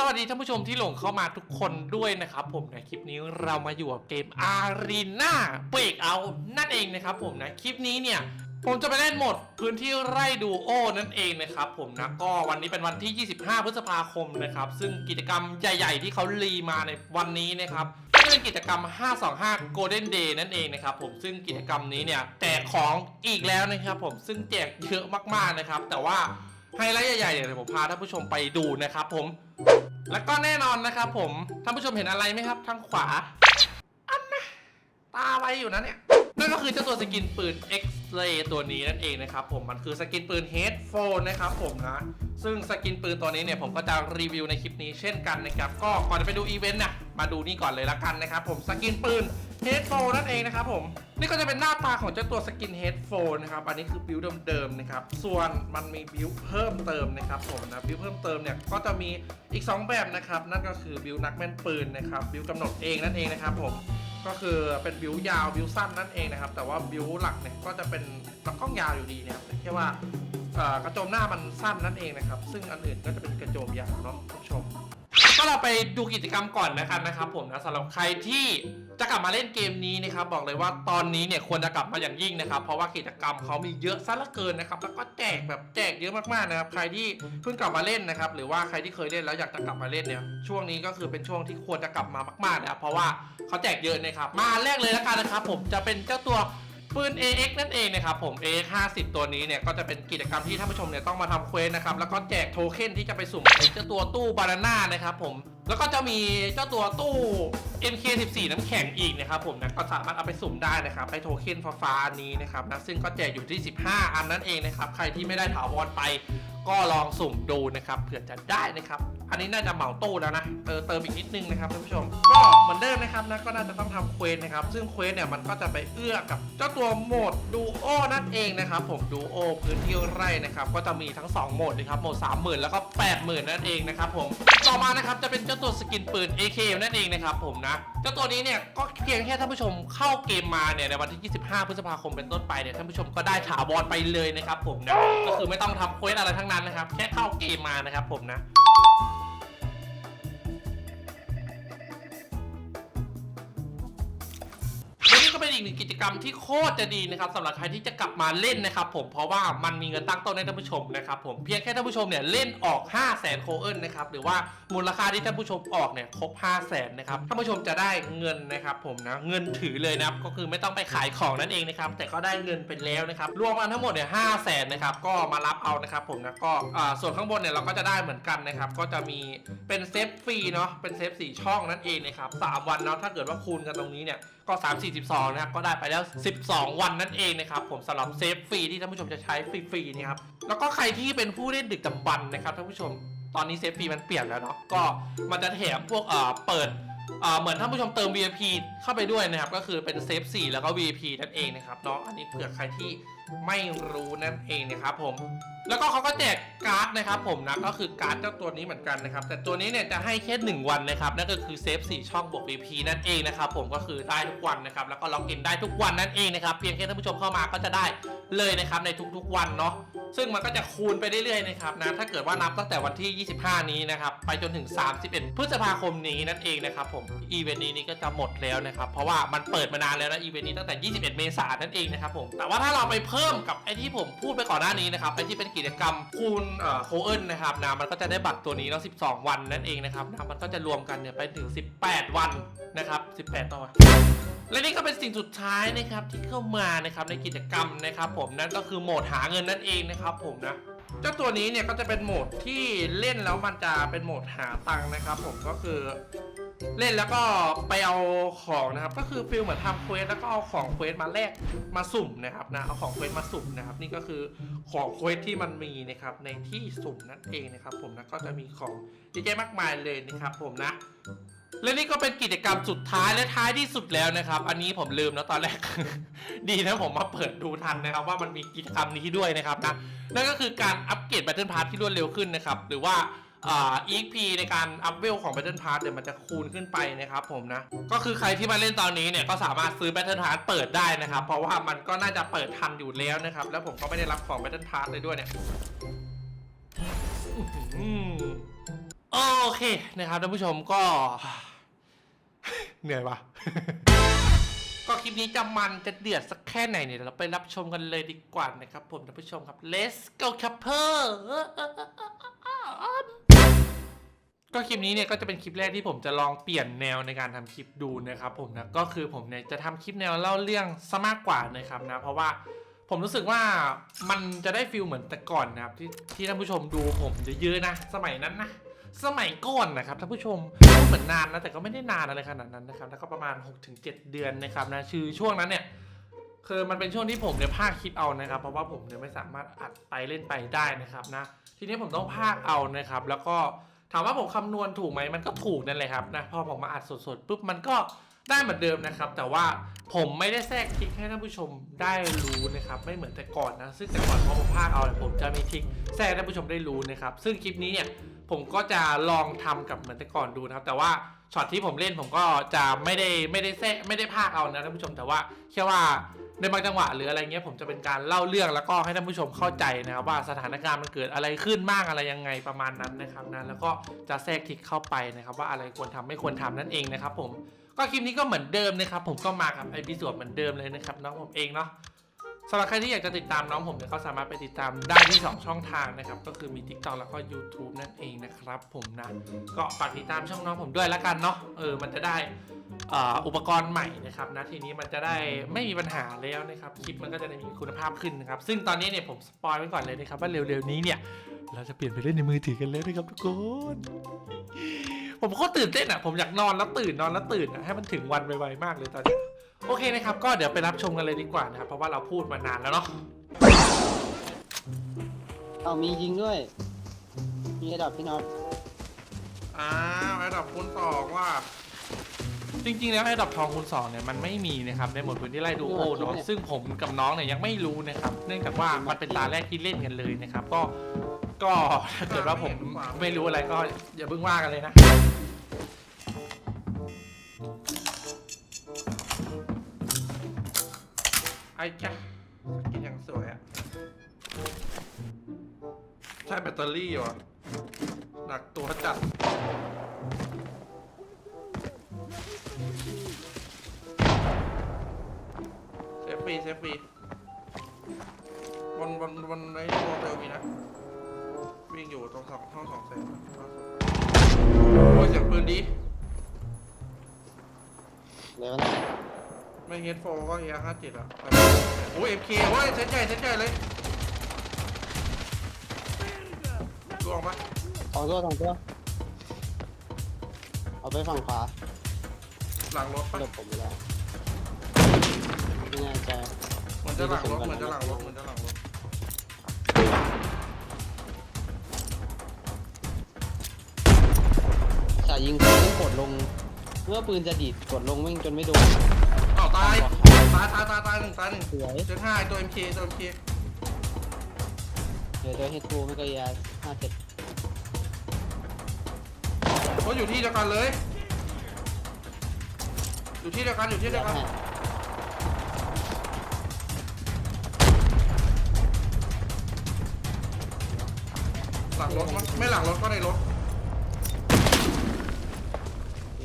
สวัสดีท่านผู้ชมที่หลงเข้ามาทุกคนด้วยนะครับผมในคลิปนี้เรามาอยู่กับเกม Arena Break Out นั่นเองนะครับผมนะคลิปนี้เนี่ยผมจะไปเล่นหมดพื้นที่ไร่ดูโอนั่นเองนะครับผมนะก็วันนี้เป็นวันที่ 25 พฤษภาคมนะครับซึ่งกิจกรรมใหญ่ ๆ ที่เขารีมาในวันนี้นะครับก็เป็นกิจกรรม 525 Golden Day นั่นเองนะครับผมซึ่งกิจกรรมนี้เนี่ยแจกของอีกแล้วนะครับผมซึ่งแจกเยอะมากๆนะครับ แต่ว่า ไฮไลท์ใหญ่ๆเดี๋ยวผมพาท่านผู้ชมไปดูนะครับผม แล้วก็แน่นอนนะครับผมท่านผู้ชมเห็นอะไรไหมครับ ทางขวาอันนะ ตาไวอยู่นะเนี่ย นั่นก็คือเจ้าตัวสกินปืน X-Ray ตัวนี้นั่นเองนะครับผม มันคือสกินปืน Headphone นะครับผมนะ ซึ่งสกินปืนตัวนี้เนี่ยผมก็จะรีวิวในคลิปนี้เช่นกันนะครับ ก็ก่อนจะไปดูอีเวนต์นะมาดูนี่ก่อนเลยละกันนะครับผม สกินปืน Headphone นั่นเองนะครับผม นี่ก็จะเป็นหน้าตาของเจ้าตัวสกิน Headphone นะครับ อันนี้คือบิวเดิมๆนะครับ ส่วนมันมีบิวเพิ่มเติมนะครับผมนะ บิวเพิ่มเติมเนี่ยก็จะมีอีก 2 แบบนะครับ นั่นก็คือบิวนักแม่นปืนนะครับ บิวกำหนดเองนั่นเองนะครับผม ก็คือเป็นบิวยาวบิวสั้นนั่นเองนะครับ แต่ว่าบิวหลักเนี่ยก็จะเป็นลำกล้องยาวอยู่ดีนะครับแค่ว่ากระโจมหน้ามันสั้นนั่นเองนะครับ ซึ่งอันอื่นก็จะเป็นกระโจมยาวเนาะท่านผู้ชม ก็เราไปดูกิจกรรมก่อนนะครับนะครับผมนะสำหรับใครที่จะกลับมาเล่นเกมนี้นะครับบอกเลยว่าตอนนี้เนี่ยควรจะกลับมาอย่างยิ่งนะครับ เพราะว่ากิจกรรมเขามีเยอะซะเหลือเกินนะครับแล้วก็แจกแบบแจกเยอะมากๆนะครับใครที่เพิ่งกลับมาเล่นนะครับหรือว่าใครที่เคยเล่นแล้วอยากจะกลับมาเล่นเนี่ยช่วงนี้ก็คือเป็นช่วงที่ควรจะกลับมามากๆนะครับเพราะว่าเขาแจกเยอะนะครับมาแรกเลยแล้วกันนะครับผมจะเป็นเจ้าตัว ปืน AX นั่นเองนะครับผม AX 50 ตัวนี้เนี่ยก็จะเป็นกิจกรรมที่ท่านผู้ชมเนี่ยต้องมาทำเควสนะครับแล้วก็แจกโทเค็นที่จะไปสุ่มเจ้าตัวตู้บานาน่านะครับผมแล้วก็จะมีเจ้าตัวตู้ NK14 น้ำแข็งอีกนะครับผมนะก็สามารถเอาไปสุ่มได้นะครับให้โทเค็นฟ้าๆอันนี้นะครับนะซึ่งก็แจกอยู่ที่ 15 อันนั่นเองนะครับใครที่ไม่ได้ถาวรไปก็ลองสุ่มดูนะครับเผื่อจะได้นะครับ อันนี้น่าจะเหมาตู้แล้วนะ เออเติมอีกนิดนึงนะครับท่านผู้ชม ก็เหมือนเดิมนะครับนะก็น่าจะต้องทำเควสนะครับ ซึ่งเควสเนี่ยมันก็จะไปเอื้อกับ เจ้าตัวโหมดดูโอนั่นเองนะครับ ผมดูโอพื้นที่ไร่นะครับ ก็จะมีทั้ง 2 โหมดนะครับ โหมด 30,000 แล้วก็ 80,000 นั่นเองนะครับผม ต่อมานะครับจะเป็นเจ้าตัวสกินปืน AK นั่นเองนะครับผมนะ เจ้าตัวนี้เนี่ยก็เพียงแค่ท่านผู้ชมเข้าเกมมาเนี่ยในวันที่ 25 พฤษภาคมเป็นต้นไปเนี่ยท่านผู้ชมก็ได้ถาวรไปเลยนะครับผมนะ ก็คือไม่ต้องทำเควสอะไรทั้งนั้นนะครับ แค่เข้าเกมมานะครับผมนะ อีกหนึ่งกิจกรรมที่โคตรจะดีนะครับสำหรับใครที่จะกลับมาเล่นนะครับผมเพราะว่ามันมีเงินตั้งต้นให้ท่านผู้ชมนะครับผมเพียงแค่ท่านผู้ชมเนี่ยเล่นออก 5 0 0แสนโคเอิลนะครับหรือว่ามูลค่าที่ท่านผู้ชมออกเนี่ยครบ 5 0 0แสนนะครับท่านผู้ชมจะได้เงินนะครับผมนะเงินถือเลยนะครับก็คือไม่ต้องไปขายของนั่นเองนะครับแต่ก็ได้เงินไปแล้วนะครับรวมกันทั้งหมดเนี่ยห้าแสนนะครับก็มารับเอานะครับผมนะก็ส่วนข้างบนเนี่ยเราก็จะได้เหมือนกันนะครับก็จะมีเป็นเซฟฟรีเนาะเป็นเซฟสี่ช่องนั่นเองนะครับสามวันเนาะถ้าเกิดว่าคูณกันตรงนี้เนี่ย ก็ 342 นะครับ ก็ได้ไปแล้ว 12 วันนั่นเองนะครับ ผมสำหรับเซฟฟรีที่ท่านผู้ชมจะใช้ฟรีๆนะครับ แล้วก็ใครที่เป็นผู้เล่นดึกดำบรรพ์นะครับท่านผู้ชม ตอนนี้เซฟฟรีมันเปลี่ยนแล้วเนาะ ก็มันจะแถมพวกเอ่อเปิดอ่าเหมือนท่านผู้ชมเติม VIP เข้าไปด้วยนะครับ ก็คือเป็นเซฟ4แล้วก็ VIP นั่นเองนะครับเนาะ อันนี้เผื่อใครที่ ไม่รู้นั่นเองนะครับผม แล้วก็เขาก็แจกการ์ดนะครับผมนะก็คือการ์ดเจ้าตัวนี้เหมือนกันนะครับ แต่ตัวนี้เนี่ยจะให้แค่1วันนะครับนั่นก็คือเซฟ4ช่องบวก VP นั่นเองนะครับผมก็คือได้ทุกวันนะครับแล้วก็ล็อกอินได้ทุกวันนั่นเองนะครับเพียงแค่ท่านผู้ชมเข้ามาก็จะได้เลยนะครับในทุกๆวันเนาะซึ่งมันก็จะคูณไปเรื่อยๆนะครับนะถ้าเกิดว่านับตั้งแต่วันที่ 25 นี้นะครับไปจนถึง 31 พฤษภาคมนี้นั่นเองนะครับผมอีเวนต์นี้นี่ก็จะหมดแล้วนะครับเพราะว่ามันเปิดมานานแล้วนะอีเวนต์นี้ตั้งแต่ 21 เมษายนนั่นเองนะครับผมแต่ว่าถ้าเราไปเพิ่มกับไอที่ผมพูดไปก่อนหน้านี้นะครับไอที่เป็นกิจกรรมคูณเอ่อโคเอิลนะครับนะมันก็จะได้บัตรตัวนี้แล้ว12 วันนั่นเองนะครับนะมันก็จะรวมกันเนี่ยไปถึง 18 วันนะครับ 18 ต่อวันและนี่ก็เป็นสิ่งสุดท้ายนะครับที่เข้ามานะครับในกิจกรรมนะครับผมนั่นก็คือโหมดหาเงินนั่นเองนะครับผมนะเจ้าตัวนี้เนี่ยก็จะเป็นโหมดที่เล่นแล้วมันจะเป็นโหมดหาตังค์นะครับ ผมก็คือ เล่นแล้วก็ไปเอาของนะครับ ก็คือฟิลเหมือนทำเควสแล้วก็เอาของเควสมาแลกมาสุ่มนะครับนะเอาของเควสมาสุ่มนะครับ นี่ก็คือของเควสที่มันมีนะครับในที่สุ่มนั่นเองนะครับ ผมนะก็จะมีของเยอะแยะมากมายเลยนะครับ ผมนะ และนี่ก็เป็นกิจกรรมสุดท้ายและท้ายที่สุดแล้วนะครับ อันนี้ผมลืมแล้วตอนแรก ดีนะผมมาเปิดดูทันนะครับ ว่ามันมีกิจกรรมนี้ด้วยนะครับนะนั่นก็คือการอัปเกรด Battle Pass ที่รวดเร็วขึ้นนะครับ หรือว่า อ่า EXP ในการอัพเวลของ Battle Pass เดี๋ยวมันจะคูณขึ้นไปนะครับผมนะ ก็คือใครที่มาเล่นตอนนี้เนี่ยก็สามารถซื้อ Battle Pass เปิดได้นะครับ เพราะว่ามันก็น่าจะเปิดทันอยู่แล้วนะครับ แล้วผมก็ไม่ได้รับของ Battle Pass เลยด้วยเนี่ยโอเคนะครับท่านผู้ชมก็ เหนื่อยปะก็คลิปนี้จะมันจะเดือดสักแค่ไหนเนี่ยเราไปรับชมกันเลยดีกว่านะครับผมท่านผู้ชมครับ let's go ครับเพอ ก็คลิปนี้เนี่ยก็จะเป็นคลิปแรกที่ผมจะลองเปลี่ยนแนวในการทำคลิปดูนะครับผมนะก็คือผมเนี่ยจะทำคลิปแนวเล่าเรื่องซะมากกว่านะครับนะเพราะว่าผมรู้สึกว่ามันจะได้ฟิลเหมือนแต่ก่อนนะครับที่ที่ท่านผู้ชมดูผมเยอะๆนะ สมัยนั้นนะสมัยก่อนนะครับท่านผู้ชมก็เหมือนนานนะแต่ก็ไม่ได้นานอะไรขนาดนั้นนะครับแล้วก็ประมาณ 6-7 เดือนนะครับนะคือช่วงนั้นเนี่ยคือมันเป็นช่วงที่ผมเนี่ยพากย์คลิปเอานะครับ เพราะว่าผมเนี่ยไม่สามารถอัดไปเล่นไปได้นะครับนะทีนี้ผมต้องพากย์เอานะครับ แล้วก็ ถามว่าผมคำนวณถูกไหมมันก็ถูกนั่นแหละครับนะพอผมมาอัดสดๆปุ๊บมันก็ได้เหมือนเดิมนะครับ แต่ว่าผมไม่ได้แทรกทริกให้ท่านผู้ชมได้รู้นะครับ ไม่เหมือนแต่ก่อนนะ ซึ่งแต่ก่อนพอผมพากเอาเนี่ยผมจะมีทริกแทรกให้ท่านผู้ชมได้รู้นะครับ ซึ่งคลิปนี้เนี่ยผมก็จะลองทำกับเหมือนแต่ก่อนดูนะครับ แต่ว่าช็อตที่ผมเล่นผมก็จะไม่ได้ไม่ได้แทรกไม่ได้พากเอานะท่านผู้ชมแต่ว่าแค่ว่า ในบางจังหวะหรืออะไรเงี้ยผมจะเป็นการเล่าเรื่องแล้วก็ให้ท่านผู้ชมเข้าใจนะครับว่าสถานการณ์มันเกิดอะไรขึ้นบ้างอะไรยังไงประมาณนั้นนะครับนะแล้วก็จะแทรกทิกเข้าไปนะครับ ว่าอะไรควรทำไม่ควรทำนั่นเองนะครับ ผมก็คลิปนี้ก็เหมือนเดิมนะครับ ผมก็มากับไอพิสวดเหมือนเดิมเลยนะครับน้องผมเองเนาะ สำหรับใครที่อยากจะติดตามน้องผมเนี่ยก็สามารถไปติดตามได้ที่ 2 ช่องทางนะครับ ก็คือมี TikTok แล้วก็ YouTube นั่นเองนะครับผมนะ ก็ฝากติดตามช่องน้องผมด้วยแล้วกันเนาะเออมันจะได้อุปกรณ์ใหม่นะครับนะทีนี้มันจะได้ไม่มีปัญหาแล้วนะครับคลิปมันก็จะได้มีคุณภาพขึ้นนะครับซึ่งตอนนี้เนี่ยผมสปอยไว้ก่อนเลยนะครับว่าเร็วๆนี้เนี่ยเราจะเปลี่ยนไปเล่นในมือถือกันแล้วนะครับทุกคนผมก็ตื่นเต้นอะผมอยากนอนแล้วตื่นนอนแล้วตื่นอะให้มันถึงวันไวๆมากเลยตอนนี้ โอเคนะครับ ก็เดี๋ยวไปรับชมกันเลยดีกว่านะครับ เพราะว่าเราพูดมานานแล้วเนาะเอามียิงด้วย มีระดับพี่น็อตอ้าวไอ้ดับคูณสองว่า จริงๆ แล้วไอ้ดับทองคูณสองเนี่ยมันไม่มีนะครับในหมวดพื้นที่ไล่ดูโอเนาะซึ่งผมกับน้องเนี่ยยังไม่รู้นะครับ เนื่องจากว่ามันเป็นตาแรกที่เล่นกันเลยนะครับ ก็ก็ถ้าเกิดว่าผมไม่รู้อะไรก็อย่าเพิ่งว่ากันเลยนะ ไอ้จ้ะกินอย่างสวยอะใช่แบตเตอรี่วะหนักตัวจัด เซฟฟรีเซฟฟรีวันวันวันในตัวเตลมีนะ วิ่งอยู่ตรงสองห้องสองเซฟโอ้ยเสียงปืนดี เลยวะนะ ไม่เฮดโฟก็เฮียห้าเจ็ดอะแต่โอ้ยเอ็มเคโอ้ยเซตใหญ่เซตใหญ่เลยดูออกปะสองตัวสองตัวเอาไปฝั่งขวาหลังรถปะหลบผมไปแล้วไม่แน่ใจเหมือนจะหลังรถเหมือนจะหลังรถเหมือนจะหลังรถสายยิงปืนต้องกดลง เมื่อปืนจะดีดกดลงวิ่งจนไม่โดนอ้าวตายตายตายตายตายหนึ่งตายหนึ่งสวยเจ็ดห้าไอ้ตัวเอ็มเคตัวเอ็มเคเดี๋ยวเดี๋ยวเฮดทูไม่ก็ยาห้าเจ็ดเขาอยู่ที่เดียวกันเลย อยู่ที่เดียวกันอยู่ที่เดียวกันให้หลังรถมั้ยไม่หลังรถก็ในรถ โอเค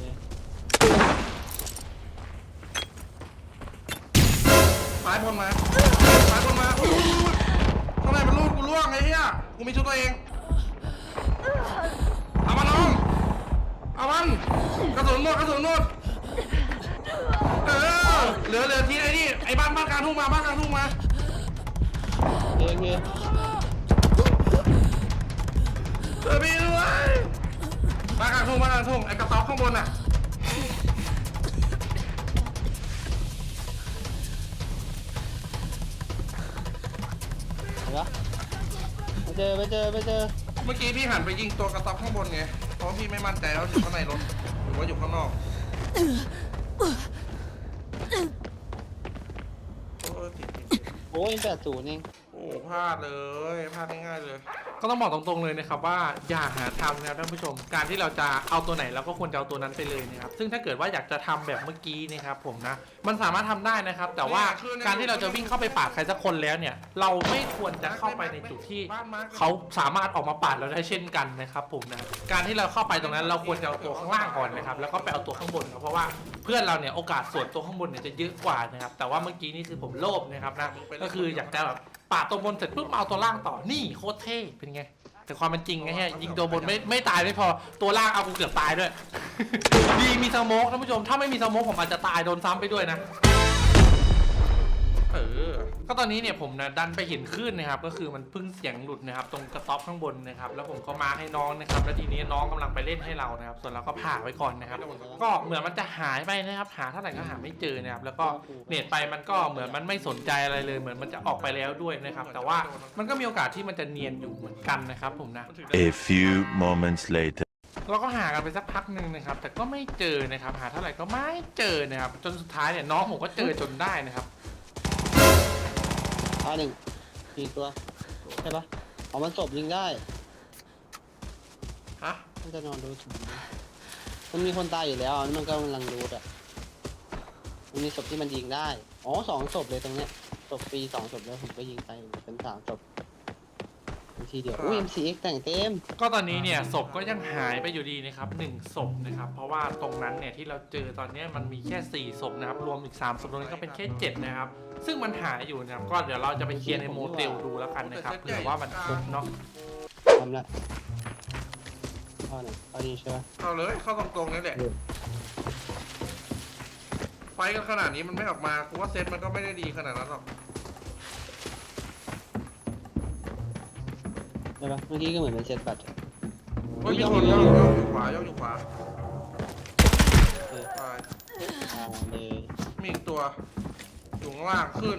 ซ้ายบนมาซ้ายบนมาอุ้ยอุ้ยอุ้ยทำไมมันลูดกูล่วงไอ้เหี้ยกูมีชุดตัวเองเอามันน้องเอามันกระสุนหมดกระสุนหมดเออเหลือเหลือที่ไอ้นี่ไอ้บ้านบ้านกลางทุ่งมาบ้านกลางทุ่งมาโอเคโอเคเออพี่ด้วยบ้านกลางทุ่งบ้านกลางทุ่งไอ้กระต๊อบข้างบนน่ะ จอไปเจอไปเจอเมื่อกี้พี่หันไปยิงตัวกระต๊อบข้างบนไง เพราะพี่ไม่มั่นใจว่าอยู่ข้างในรถหรือว่าอยู่ข้างนอกโอ้ยติดติดติดโอ้ยแปดศูนย์เองโอ้อ้พลาดเลยพลาดง่ายๆเลย ก็ต้องบอกตรงๆเลยนะครับว่าอย่าหาทำนะครับท่านผู้ชม การที่เราจะเอาตัวไหนเราก็ควรจะเอาตัวนั้นไปเลยนะครับซึ่งถ้าเกิดว่าอยากจะทำแบบเมื่อกี้นะครับผมนะมันสามารถทำได้นะครับ แต่ว่าการที่เราจะวิ่งเข้าไปปาดใครสักคนแล้วเนี่ย เราไม่ควรจะเข้าไปในจุดที่ เขาสามารถออกมาปาดเราได้เช่นกันนะครับผมนะการที่เราเข้าไปตรงนั้นเราควรจะเอาตัวข้างล่างก่อนนะครับแล้วก็ไปเอาตัวข้างบนครับเพราะว่าเพื่อนเราเนี่ยโอกาสส่วนตัวข้างบนเนี่ยจะเยอะกว่านะครับแต่ว่าเมื่อกี้นี่คือผมโลภนะครับนะก็คืออยากจะแบบ ปาดตัวบนเสร็จปุ๊บมาเอาตัวล่างต่อนี่โคตรเท่เป็นไง แต่ความเป็นจริงไงฮะยิงตัวบนไม่ไม่ตายไม่พอตัวล่างเอากูเกือบตายด้วย ดีมีสโมกท่านผู้ชมถ้าไม่มีสโมกผมอาจจะตายโดนซ้ำไปด้วยนะเออ ก็ตอนนี้เนี่ยผมนะดันไปเห็นคลื่นนะครับ ก็คือมันเพึ่งเสียงหลุดนะครับ ตรงกระต๊อบข้างบนนะครับ แล้วผมก็มาให้น้องนะครับ แล้วทีนี้น้องกำลังไปเล่นให้เรานะครับ ส่วนเราก็ผ่าไว้ก่อนนะครับ ก็เหมือนมันจะหายไปนะครับ หาเท่าไหร่ก็หาไม่เจอนะครับ แล้วก็เน็ตไปมันก็เหมือนมันไม่สนใจอะไรเลย เหมือนมันจะออกไปแล้วด้วยนะครับ แต่ว่ามันก็มีโอกาสที่มันจะเนียนอยู่เหมือนกันนะครับ ผมนะ A few moments later. เราก็หากันไปสักพักหนึ่งนะครับ แต่ก็ไม่เจอนะครับ หาเท่าไหร่ก็ไม่เจอนะครับ จนสุดท้ายเนี่ยน้องผมก็เจอจนได้นะครับ อ่าหนึ่งสี่ตัวใช่ปะอ๋อมันศพยิงได้ฮะมันจะนอนดูถึงมันมีคนตายอยู่แล้วอันนี้มันก็กำลังรูดอะมันมีศพที่มันยิงได้ อ๋อสองศพเลยตรงเนี้ยศพฟรีสองศพแล้วผมก็ยิงไปเป็นสามศพเป็นทีเดียวอุ้ย MCX แต่งเต็ม ก็ตอนนี้เนี่ยศพก็ยังหายไปอยู่ดีนะครับหนึ่งศพนะครับ เพราะว่าตรงนั้นเนี่ยที่เราเจอตอนเนี้ยมันมีแค่4ศพนะครับ รวมอีก3ศพตรงนี้ก็เป็นแค่7นะครับ ซึ่งมันหายอยู่นะครับก็เดี๋ยวเราจะไปเคลียร์ในโมเตลดูแล้วกันนะครับเผื่อว่ามันครบเนาะทำละข้อหนึ่งข้อนี้ใช่ปะเข้าเลยเข้าตรงๆนี่แหละไฟกันขนาดนี้มันไม่ออกมากูว่าเซตมันก็ไม่ได้ดีขนาดนั้นหรอกใช่ปะเมื่อกี้ก็เหมือนเป็นเซตบัตรอะเฮ้ยมีคนย่องย่องอยู่ขวาย่องอยู่ขวาเออตายเอาเลยมีอีกตัวอยู่ ข้างล่างขึ้น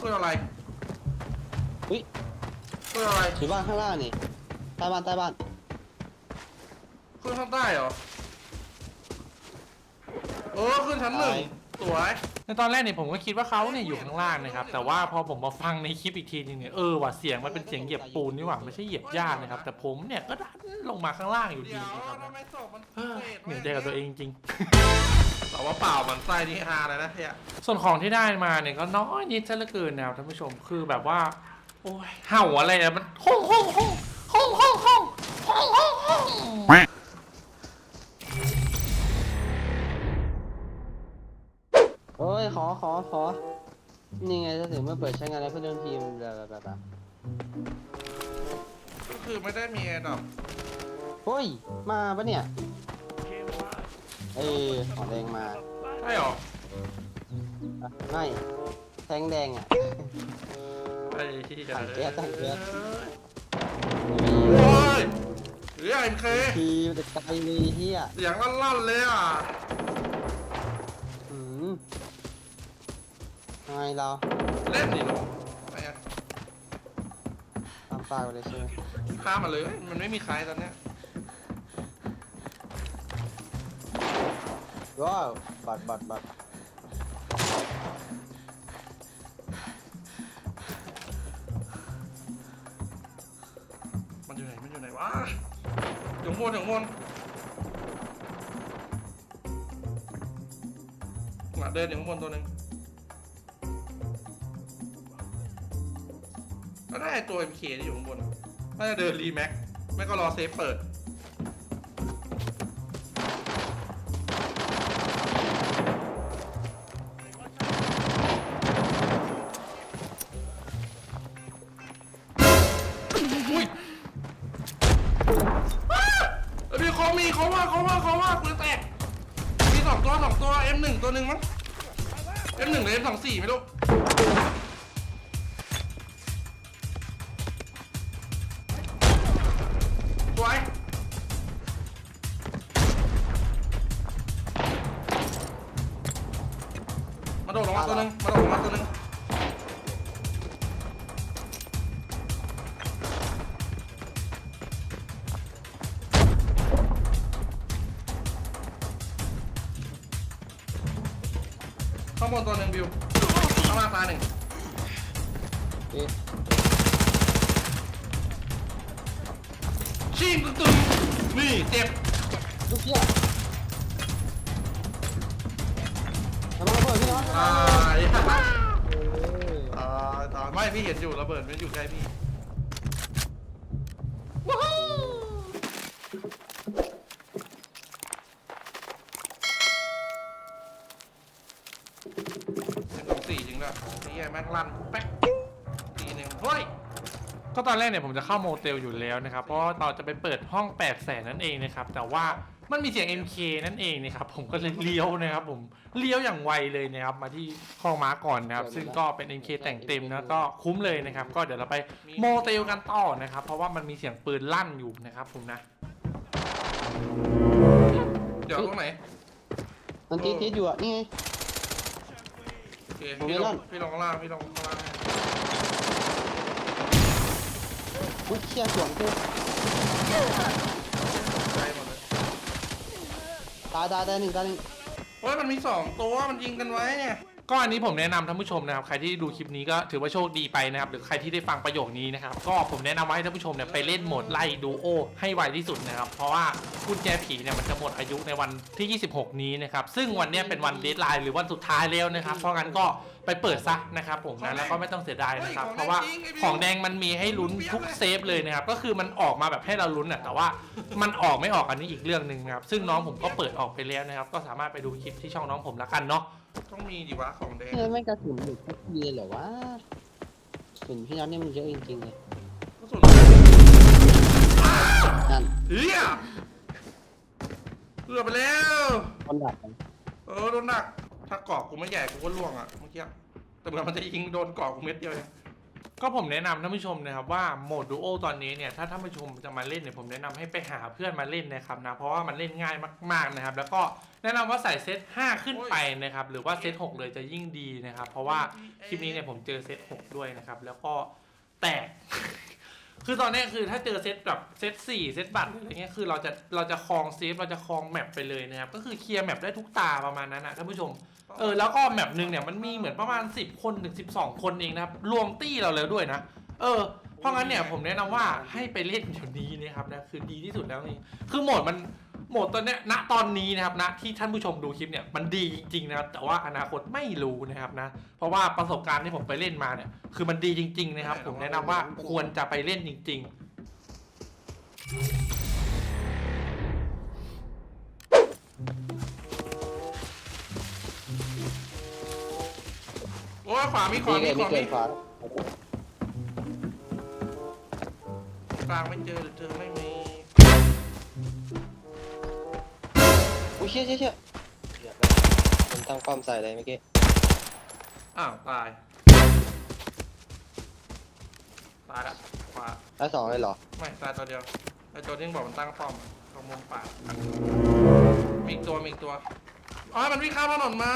ขึ้นอะไรอุ้ยขึ้นอะไร ถือบ้านข้างล่างนี่ใต้บ้านใต้บ้านขึ้นข้างใต้เหรอ เออ ขึ้นชั้นหนึ่งสวย ในตอนแรกเนี่ยผมก็คิดว่าเขาเนี่ยอยู่ข้างล่างนะครับ แต่ว่าพอผมมาฟังในคลิปอีกทีนึงเนี่ยเออว่ะเสียงมันเป็นเสียงเหยียบปูนนี่หว่าไม่ใช่เหยียบหญ้านะครับ แต่ผมเนี่ยก็ดันลงมาข้างล่างอยู่ดีเดี๋ยวนะครับทำไมศพมันเฮ้ยศษเหนื่อยใจกับตัวเองจริง แต่ว่าเปล่ามันไส้นี่ฮาเลยนะเนี่ยส่วนของที่ได้มาเนี่ยก็น้อยนิดซะเหลือเกินนะครับท่านผู้ชมคือแบบว่า โอ้ยเห่าอะไรอะมันห้องห้องห้องห้องห้องห้องห้องห้องห้องโอ้ยขอขอขอนี่ไงจะถึงเมื่อเปิดใช้งานแล้วเพื่อนร่วมทีมแบบแบบแบบก็คือไม่ได้มีดอกเฮ้ยมาปะเนี่ย เออขอแดงมาใช่หรออะไม่แทงแดงอะ ไอ้ที่จะถังแก๊สถังแก๊สโอ้ยหรือเอ็มเคทีมันจะไกลเลยเฮียเสียงลั่นๆเลยอะอืมยังไงเราเล่นดิหนูไม่อะตามปากไปเลยใช่ไหมข้ามมาเลย มันไม่มีใครตอนเนี้ย ว้าวบัดบัดบัดมันอยู่ไหน มันอยู่ไหนวะอยู่ข้างบนอยู่ข้างบนมาเดินอยู่ข้างบนตัวหนึ่งก็ได้ตัว MK ที่อยู่ข้างบนน่าจะเดินรีแม็กไม่ก็รอเซฟเปิด ว่าเขาว่าเขาว่าปืนแตก มีสองตัวสองตัว M1 ตัวหนึ่งมั้ง M1 หรือ M24 ไม่รู้ บิดพี่น้องตายเออตายตายไม่พี่เห็นอยู่ระเบิดมันอยู่ใกล้พี่เป็นสองสี่จริงด้วยนี่ไอ้แม็กลันแป๊กทีหนึ่งเฮ้ย ก็ตอนแรกเนี่ยผมจะเข้าโมเตลอยู่แล้วนะครับ เพราะว่าเราจะไปเปิดห้อง 8 0 0แสนนั่นเองนะครับ แต่ว่า มันมีเสียง MK นั่นเองนะครับผมก็เลยเลี้ยวนะครับผมเลี้ยวอย่างไวเลยนะครับมาที่คลองม้าก่อนนะครับซึ่งก็เป็น MK แต่งเต็มนะก็คุ้มเลยนะครับก็เดี๋ยวเราไปโมเตลกันต่อนะครับเพราะว่ามันมีเสียงปืนลั่นอยู่นะครับผมนะ เดี๋ยวตรงไหนมันตีตีอยู่อะนี่ไง โอเคผมพี่ไม่ลลั่งนพี่ลงข้างล่างพี่ลงข้างล่างอุ้ยเชี่ยสวนกูใจหมดเลย ตายตายตายหนึ่งตายหนึ่งเฮ้ยมันมีสองตัวมันยิงกันไว้เนี่ย ก็อันนี้ผมแนะนำท่านผู้ชมนะครับใครที่ดูคลิปนี้ก็ถือว่าโชคดีไปนะครับหรือใครที่ได้ฟังประโยคนี้นะครับก็ผมแนะนำว่าให้ท่านผู้ชมเนี่ยไปเล่นโหมดไล่ดูโอให้ไวที่สุดนะครับเพราะว่ากุญแจผีเนี่ยมันจะหมดอายุในวันที่ 26 นี้นะครับซึ่งวันเนี้ยเป็นวันเดทไลน์หรือวันสุดท้ายแล้วนะครับเพราะงั้นก็ไปเปิดซะนะครับผมนะแล้วก็ไม่ต้องเสียดายนะครับเพราะว่าของแดงมันมีให้ลุ้นทุกเซฟเลยนะครับก็คือมันออกมาแบบให้เราลุ้นอะแต่ว่ามันออกไม่ออกอันนี้อีกเรื่องหนึ่งนะครับซึ่งน้องผมก็เปิดออกไปแล้วนะครับก็สามารถไปดูคลิปที่ช่องน้องผมละกันเนาะ ต้องมีดิวะของแดงเฮ้ยไม่กระสุนหลุดสักทีเลยเหรอวะกระสุนพี่น้องนี่มันเยอะจริงๆเลยกระสุนนั่นเฮียเกือบไปแล้ว คนดับไปเออโดนหนัก ถ้าเกาะกูไม่ใหญ่กูก็ล่วงอะเมื่อกี้แต่เหมือนมันจะยิงโดนเกาะกูเม็ดเดียวเอง ก็ผมแนะนำท่านผู้ชมนะครับว่าโหมดดูโอตอนนี้เนี่ยถ้าท่านผู้ชมจะมาเล่นเนี่ยผมแนะนำให้ไปหาเพื่อนมาเล่นนะครับนะเพราะว่ามันเล่นง่ายมากๆนะครับ แล้วก็แนะนำว่าใส่เซต5 ขึ้นไปนะครับหรือว่าเซต6เลยจะยิ่งดีนะครับ เพราะว่าคลิปนี้เนี่ยผมเจอเซต6ด้วยนะครับ แล้วก็แตก คือตอนนี้คือถ้าเจอเซตแบบเซต4เซตบัตรอะไรเงี้ยคือเราจะเราจะคลองเซฟเราจะคลองแมปไปเลยนะครับก็คือเคลียร์แมปได้ทุกตาประมาณนั้นนะท่านผู้ชม เออแล้วก็แมปหนึ่งเนี่ยมันมีเหมือนประมาณ 10 คนถึง12 คนเองนะครับรวมตี้เราแล้วด้วยนะ เออเพราะงั้นเนี่ยผมแนะนำว่าให้ไปเล่นเดี๋ยวนี้นะครับนะคือดีที่สุดแล้วนี่คือโหมดมันโหมดตอนเนี้ยณตอนนี้นะครับณที่ท่านผู้ชมดูคลิปเนี่ยมันดีจริงๆนะครับแต่ว่าอนาคตไม่รู้นะครับนะเพราะว่าประสบการณ์ที่ผมไปเล่นมาเนี่ยคือมันดีจริง ๆ นะครับ ผมแนะนำว่าควรจะไปเล่นจริง ๆ อ้ยขวามีขวานี่มีเกินขวานี่มีเกินฟ้ากลางไม่เจอหรือเจอไม่มีอุ้ยเชี่ยเชี่ยเชี่ยเดี๋ยวผมตั้งป้อมใส่เลยเมื่อกี้อ้าวตายตายละขวาแล้วสองเลยเหรอไม่ตายตัวเดียวไอ้ตัวที่บอกมันตั้งป้อมอะตรงมุมป่ามีอีกตัวมีอีกตัวอ๋อมันวิ่งข้ามถนนมา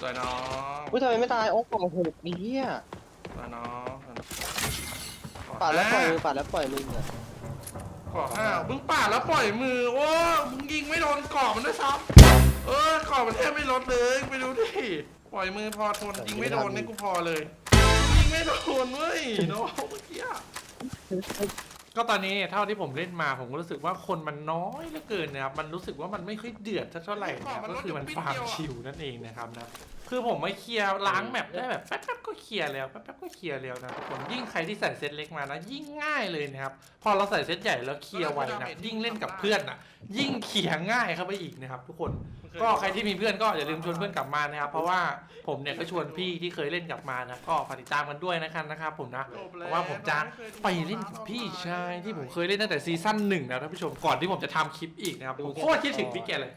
สวยน้องอุ้ยทำไมไม่ตายโอ้โหหกไอ้เหี้ยสวยน้องปาดแล้วปล่อยมือปาดแล้วปล่อยมือเนี่ยขอห้าวมึงปาดแล้วปล่อยมือ โอ้มึงยิงไม่โดนกรอบมันด้วยซ้ำเออกรอบมันแทบไม่ลดเลยไปดูดิปล่อยมือพอทนยิงไม่โดนนี่กูพอเลยยิงไม่โดนเว้ยน้องเมื่อกี้อะ ก็ตอนนี้เนี่ยเท่าที่ผมเล่นมาผมก็รู้สึกว่าคนมันน้อยเหลือเกินนะครับมันรู้สึกว่ามันไม่ค่อยเดือดสักเท่าไหร่นะครับก็คือมันฟาร์มชิวนั่นเองนะครับนะคือผมไม่เคลียร์ล้างแมปได้แบบแป๊บๆก็เคลียร์แล้วแป๊บๆก็เคลียร์แล้วนะทุกคนยิ่งใครที่ใส่เซตเล็กมานะ ยิ่งง่ายเลยนะครับพอเราใส่เซตใหญ่แล้วเคลียร์ไวนะยิ่งเล่นกับเพื่อนนะยิ่งเคลียร์ง่ายเข้าไปอีกนะครับทุกคน ก็ใครที่มีเพื่อนก็อย่าลืมชวนเพื่อนกลับมานะครับ เพราะว่าผมเนี่ยก็ชวนพี่ที่เคยเล่นกลับมานะก็ฝากติดตามกันด้วยนะครับนะครับผมนะเพราะว่าผมจะไปเล่นกับพี่ชายที่ผมเคยเล่นตั้งแต่ซีซั่นหนึ่งนะท่านผู้ชมก่อนที่ผมจะทำคลิปอีกนะครับผมโคตรคิดถึงพี่แกเลย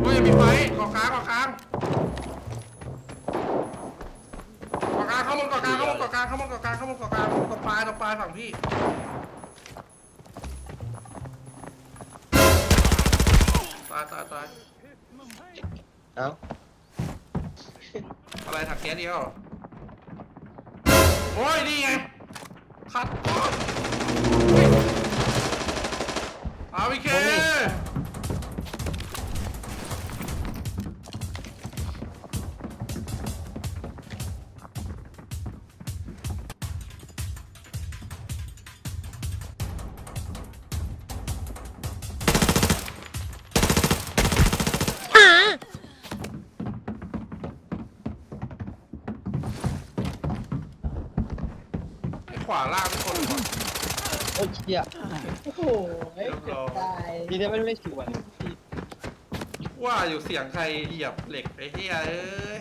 โอ้ยอย่ามีไฟก่อค้างก่อค้างก่อค้างเข้ามุมก่อค้างเข้ามุมก่อค้างเข้ามุมก่อค้างเข้ามุมก่อค้างตบปลายตบปลายฝั่งพี่ายตายตายเอ้าอะไรถักแก๊สเดียวโอ้ยนี่ไงคัดเอาไปเค ตายทีนี้ไม่ไม่ชวนว่าอยู่เสียงใครเหยียบเหล็กไอ้เหี้ยเอ้ย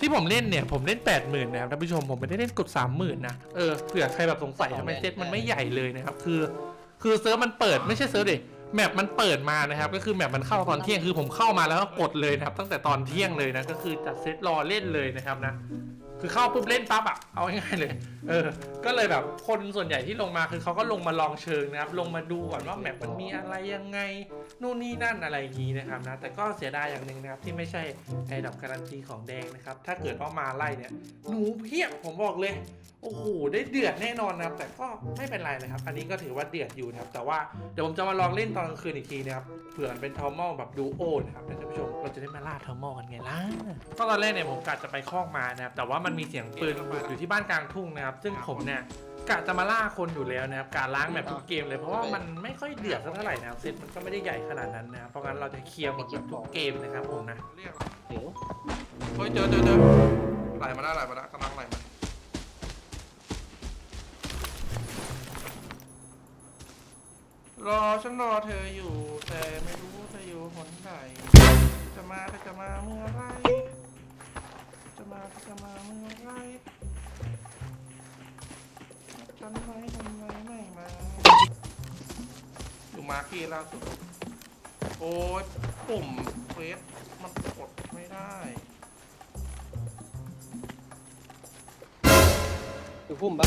ที่ผมเล่นเนี่ยผมเล่น 8 0,000นะครับท่านผู้ชมผมไม่ได้เล่นกด 30,000นะเออเผื่อใครแบบสงสัยทำไมเซตมันไม่ใหญ่เลยนะครับคือ คือเซิร์ฟมันเปิดไม่ใช่เซิร์ฟเด็แมปมันเปิดมานะครับ ก็คือแมปมันเข้าตอนเที่ยงคือผมเข้ามาแล้วก็กดเลยนะครับ ตั้งแต่ตอนเที่ยงเลยนะก็คือจัดเซตรอเล่นเลยนะครับนะ คือเข้าปุ๊บเล่นปั๊บอะเอาง่ายๆเลย เออ ก็เลยแบบคนส่วนใหญ่ที่ลงมาคือเขาก็ลงมาลองเชิงนะครับ ลงมาดูก่อนว่าแมปมันมีอะไรยังไง นู่นนี่นั่นอะไรอย่างนี้นะครับนะ แต่ก็เสียดายอย่างหนึ่งนะครับที่ไม่ใช่ไอ้ดับการันตีของแดงนะครับ ถ้าเกิดว่ามาไล่เนี่ย หนูเพียบผมบอกเลย โอ้โหได้เดือดแน่นอนนะครับ แต่ก็ไม่เป็นไรนะครับ อันนี้ก็ถือว่าเดือดอยู่นะครับ แต่ว่าเดี๋ยวผมจะมาลองเล่นตอนกลางคืนอีกทีนะครับเผื่อมันเป็นทอมอลแบบดูโอนะครับท่านผู้ชมเราจะได้มาล่าทอมอลกันไงล่ะก็ตอนแรกเนี่ยผมกะจะไปคอกมานะครับแต่ว่ามันมีเสียงปืนบุกอยู่ที่บ้านกลางทุ่งนะครับ ซึ่งผมเนี่ยกะจะมาล่าคนอยู่แล้วนะครับการล้างแมปทุกเกมเลยเพราะว่ามันไม่ค่อยเดือดสักเท่าไหร่นะครับเซตมันก็ไม่ได้ใหญ่ขนาดนั้นนะครับเพราะงั้นเราจะเคลียร์หมดแบบทุกเกมนะครับผมนะเฮ้ยเจอเจอเจอไหลมาได้ไหลมาได้กำลัง รอฉันรอเธออยู่ แต่ไม่รู้เธออยู่หนใดจะมาเธอจะมาเมื่อไรจะมาเธอจะมาเมื่อไรนัดฉันไว้ทำไมไม่มาอยู่มาร์กี้ล่าสุดโอ้ยปุ่มเฟสมันกดไม่ได้อยู่พุ่มปะ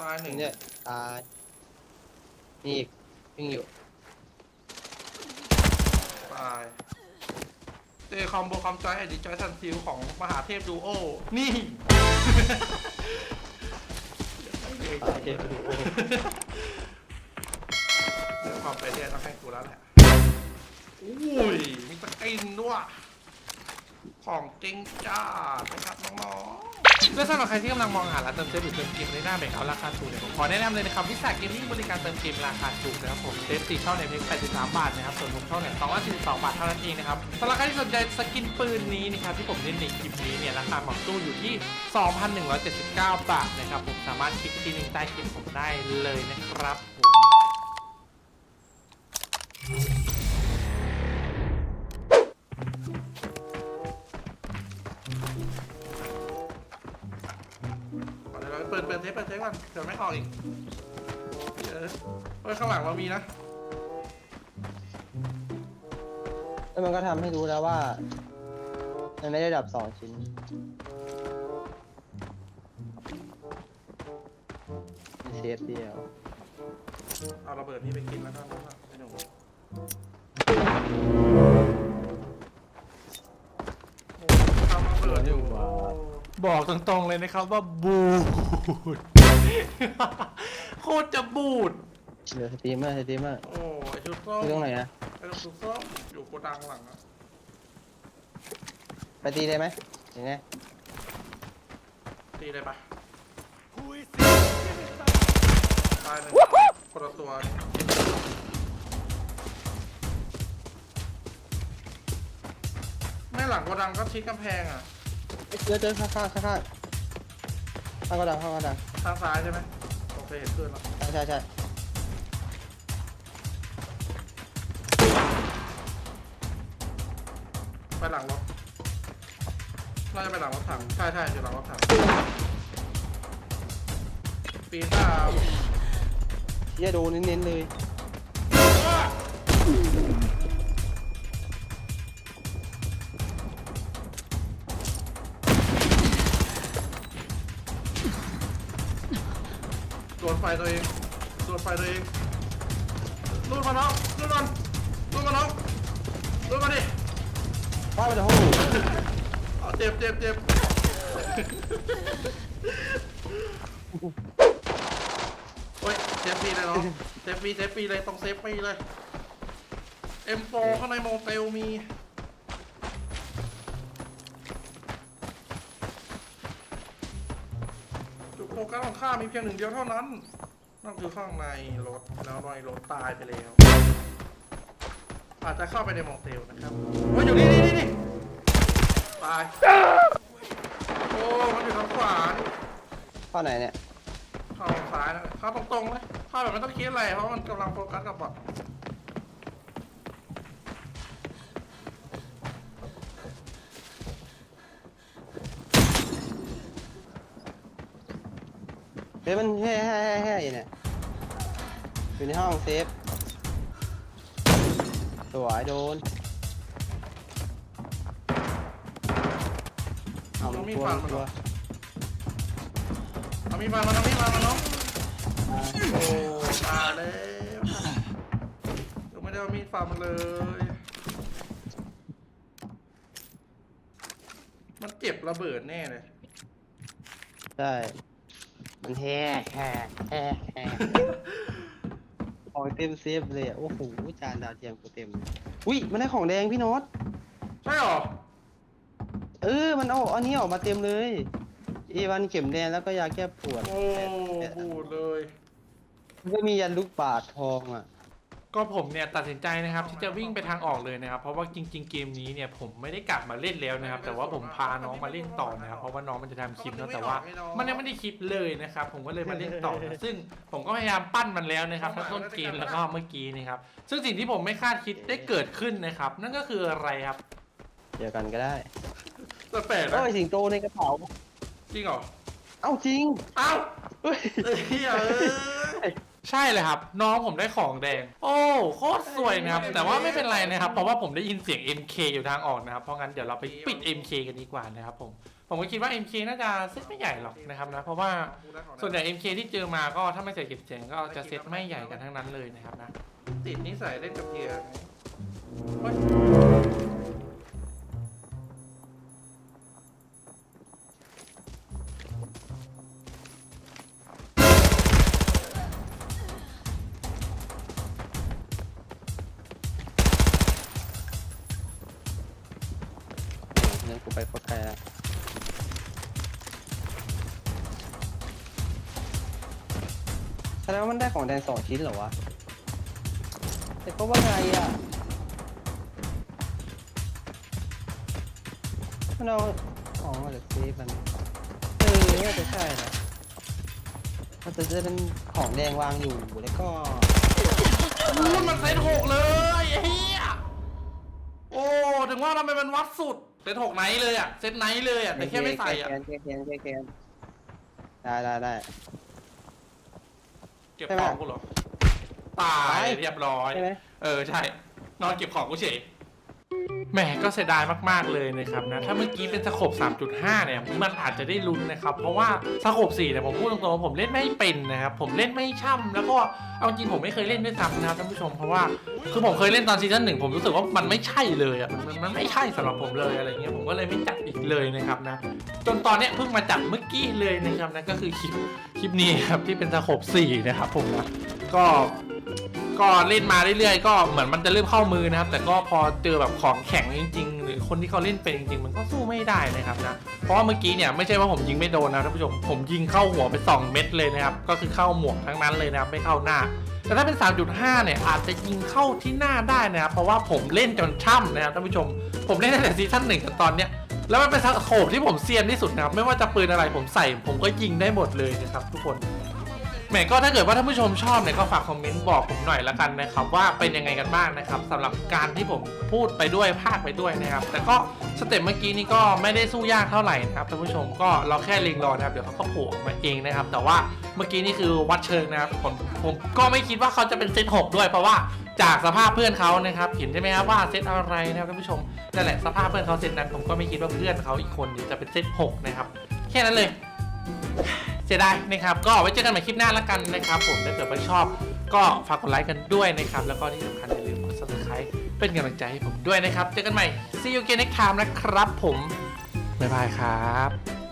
ตายหนึ่งเนี่ยตาย นี่อีกวิ่งอยู่ตายเจอคอมโบคอมจอยไอดีจอยซันซิลของมหาเทพดูโอ นี่ ตายเจ็บดูโอ้เรื่องความไปเรียนต้องให้กูแล้วแหละอุ้ย มีสกินด้วย ของจริงจ้านะครับน้อง และสำหรับใครที่กำลังมองหาร้านเติมเซฟหรือเติมเกมในหน้าแบ่งเอาราคาถูกเนี่ยผมขอแนะนำเลยนะครับวิสาเกมมิ่งบริการเติมเกมราคาถูกนะครับผมเซฟสี่ช่องในเพียง83 บาทนะครับส่วนผมช่องเนี่ย242 บาทเท่านั้นเองนะครับสำหรับใครที่สนใจสกินปืนนี้นะครับที่ผมเล่นในคลิปนี้เนี่ยราคาหมอกตู้อยู่ที่ 2,179 บาทนะครับผมสามารถคลิกที่ลิงก์ใต้คลิปผมได้เลยนะครับผม ก่อนเดี๋ยวไม่ออกอีกเออเฮ้ยข้างหลังเรามีนะแล้วมันก็ทำให้รู้แล้วว่ามันไม่ได้ดับสองชิ้นมีเซฟเดียว เอาระเบิดนี้ไปกินแล้วก็นั่นน่ะไอ้หนูโอ้ทำระเบิดอยู่ บอกตรงๆเลยนะครับว่าบูด โคตรจะบูด เหลือสตรีมเมอร์สตรีมเมอร์โอ้ไอชุดส้มอยู่ตรงไหนอะไอชุดส้มอยู่โกดังหลังอะไปตีได้ไหมอย่างไงตีเลยปะตายหนึ่งคนละตัวแม่หลังโกดังก็ชิดกำแพงอะ เอ้ยเจอเจอข้างข้างข้างข้างข้างกระดังข้างกระดัง ทางซ้ายใช่ไหมโอเคเห็นเพื่อนแล้วใช่ใช่ใช่ไปหลังรถน่าจะไปหลังรถถังใช่ใช่อยู่หลังรถถังปีนตามเยี่ยดูเน้นๆเลย ดนไฟตัวเองโดนไฟตัวเองรูดมาน้องรูดมันรูดมาน้องรูดมาดิว้าวไปเถอะโอ้โหเอาเจ็บเจ็บเจ็บโอ้ยเซฟปีเลยเนาะเซฟปีเซฟปีเลยต้องเซฟปีเลย M4 ข้างในโมเตลมี ของข้ามีเพียงหนึ่งเดียวเท่านั้นนั่นคือข้างในรถแล้วนอยรถตายไปแล้ว อาจจะเข้าไปในโมเตลนะครับโอ้ยอยู่นี่นี่นี่นี่ตายโอ้มันอยู่ทางขวานี่เข้าไหนเนี่ยเข้าซ้ายนะเข้าตรงๆเลยเข้าแบบไม่ต้องคิดอะไรเพราะมันกำลังโฟกัสกับบอท เฮ้ยมันแห่แห่แห่แห่อยู่เนี่ยอยู่ในห้องเซฟสวยโดนเอามันตัวมันตัวเอามีดมามันเอามีดมามันเนาะอ่าโอ้มาแล้วยังไม่ได้เอามีดฟันมันเลย มันเจ็บระเบิดแน่เลยใช่ มันแห่แห่แห่แห่ของเต็มเซฟเลยอะโอ้โหจานดาวเทียมกูเต็มเลยอุ้ยมันได้ของแดงพี่โน้ตใช่หรอ เออมันเอาอันนี้ออกมาเต็มเลยเอวันเข็มแดงแล้วก็ยาแก้ปวดโอ้พูดเลย มันก็มียันลูกบาททองอะ ก็ผมเนี่ยตัดสินใจนะครับที่จะวิ่งไปทางออกเลยนะครับ เพราะว่าจริง ๆ เกมนี้เนี่ยผมไม่ได้กลับมาเล่นแล้วนะครับ แต่ว่าผมพาน้องมาเล่นต่อนะครับเพราะว่าน้องมันจะทำคลิปนะแต่ว่า มันยังไม่ได้คลิปเลยนะครับผมก็เลยมาเล่นต่อนะซึ่งผมก็พยายามปั้นมันแล้วนะครับทั้งต้นเกมแล้วก็เมื่อกี้นะครับซึ่งสิ่งที่ผมไม่คาดคิดได้เกิดขึ้นนะครับ นั่นก็คืออะไรครับเดียวกันก็ได้แต่แปลกนะเอ้ยสิงโตในกระเป๋าจริงเหรอเอ้าจริงเอ้าเฮ้ยเอ้ยเอ้ย ใช่เลยครับ น้องผมได้ของแดง โอ้โคตรสวยนะครับ แต่ว่าไม่เป็นไรนะครับ เพราะว่าผมได้ยินเสียง MK อยู่ทางออกนะครับ เพราะงั้นเดี๋ยวเราไปปิด MK กันดีกว่านะครับผม ผมก็คิดว่า MK น่าจะเซตไม่ใหญ่หรอกนะครับนะ เพราะว่าส่วนใหญ่ MK ที่เจอมาก็ถ้าไม่ใส่เก็บเสียงก็จะเซตไม่ใหญ่กันทั้งนั้นเลยนะครับนะ ติดนิสัยเล่นกับเหยื่อไง ของแดงสองชิ้นเหรอวะแต่ก็ว่าไงอะมันเอาของมาจากเซฟมันเออน่าจะใช่นะมันจะจะเป็นของแดงวางอยู่แล้วก็พูดมันเซตหกเลยไอ้เฮียโอ้ถึงว่าทำไมมันวัดสุดเซตหกไนท์เลยอะเซตไนท์เลยอะแต่แค่ไม่ใส่อะแคนแคนแคนแคนแคนได้ได้ได้ เก็บใช่ไหมของกูเหรอ ตายเรียบร้อย ใช่ไหม เออใช่ นอนเก็บของกูเฉย แหมก็เสียดายมาก ๆ เลยนะครับนะ ถ้าเมื่อกี้เป็นสโคบ3.5 เนี่ย มันอาจจะได้ลุ้นนะครับ เพราะว่าสโคบ4เนี่ยผมพูดตรงๆว่าผมเล่นไม่เป็นนะครับ ผมเล่นไม่ช่ำแล้วก็เอาจริงผมไม่เคยเล่นด้วยซ้ำนะครับท่านผู้ชม เพราะว่าคือผมเคยเล่นตอนซีซั่นหนึ่งผมรู้สึกว่ามันไม่ใช่เลยอะ มันมันไม่ใช่สำหรับผมเลยอะไรเงี้ย ผมก็เลยไม่จัดอีกเลยนะครับนะ จนตอนเนี้ยเพิ่งมาจัดเมื่อกี้เลยนะครับนะก็คือคลิปค ลิปนี้ครับที่เป็นสโคบ4นะครับผมนะก็ก็เล่นมาเรื่อยๆ ก็เหมือนมันจะเริ่มเข้ามือนะครับ แต่ก็พอเจอแบบของแข็งจริง ๆ หรือคนที่เขาเล่นเป็นจริงๆ มันก็สู้ไม่ได้นะครับนะเพราะว่าเมื่อกี้เนี่ยไม่ใช่ว่าผมยิงไม่โดนนะท่านผู้ชมผมยิงเข้าหัวไป 2 เม็ดเลยนะครับก็คือเข้าหมวกทั้งนั้นเลยนะครับไม่เข้าหน้า แต่ถ้าเป็น 3.5 เนี่ยอาจจะยิงเข้าที่หน้าได้นะครับเพราะว่าผมเล่นจนช่ำนะครับท่านผู้ชม ผมเล่นตั้งแต่ซีซั่นหนึ่งจนตอนเนี้ย แล้วมันเป็นสโคปที่ผมเซียนที่สุดนะครับ ไม่ว่าจะปืนอะไรผมใส่ ผมก็ยิงได้หมดเลยนะครับ ทุกคนแหมก็ถ้าเกิดว่าท่านผู้ชมชอบเนี่ยก็ฝากคอมเมนต์บอกผมหน่อยละกันนะครับว่าเป็นยังไงกันบ้างนะครับสำหรับการที่ผมพูดไปด้วยภาคไปด้วยนะครับ แต่ก็สเต็ปเมื่อกี้นี่ก็ไม่ได้สู้ยากเท่าไหร่นะครับท่านผู้ชมก็เราแค่เล็งรอนะครับเดี๋ยวเขาก็โผล่ออกมาเองนะครับ แต่ว่าเมื่อกี้นี่คือวัดเชิงนะครับผมผมก็ไม่คิดว่าเขาจะเป็นเซตหกด้วยเพราะว่าจากสภาพเพื่อนเขานะครับเห็นใช่ไหมครับว่าเซตอะไรนะครับท่านผู้ชม นั่นแหละสภาพเพื่อนเขาเซตนั้นผมก็ไม่คิดว่าเพื่อนเขาอีกคนจะเป็นเซตหกนะครับ แค่นั้นเลยเสียดายนะครับก็ไว้เจอกันใหม่คลิปหน้าแล้วกันนะครับ ผมถ้าเกิดว่าชอบก็ฝากกดไลค์กันด้วยนะครับ แล้วก็ที่สำคัญอย่าลืมกด subscribe เป็นกำลังใจให้ผมด้วยนะครับ เจอกันใหม่ see you again next time นะครับผมบ๊ายบายครับ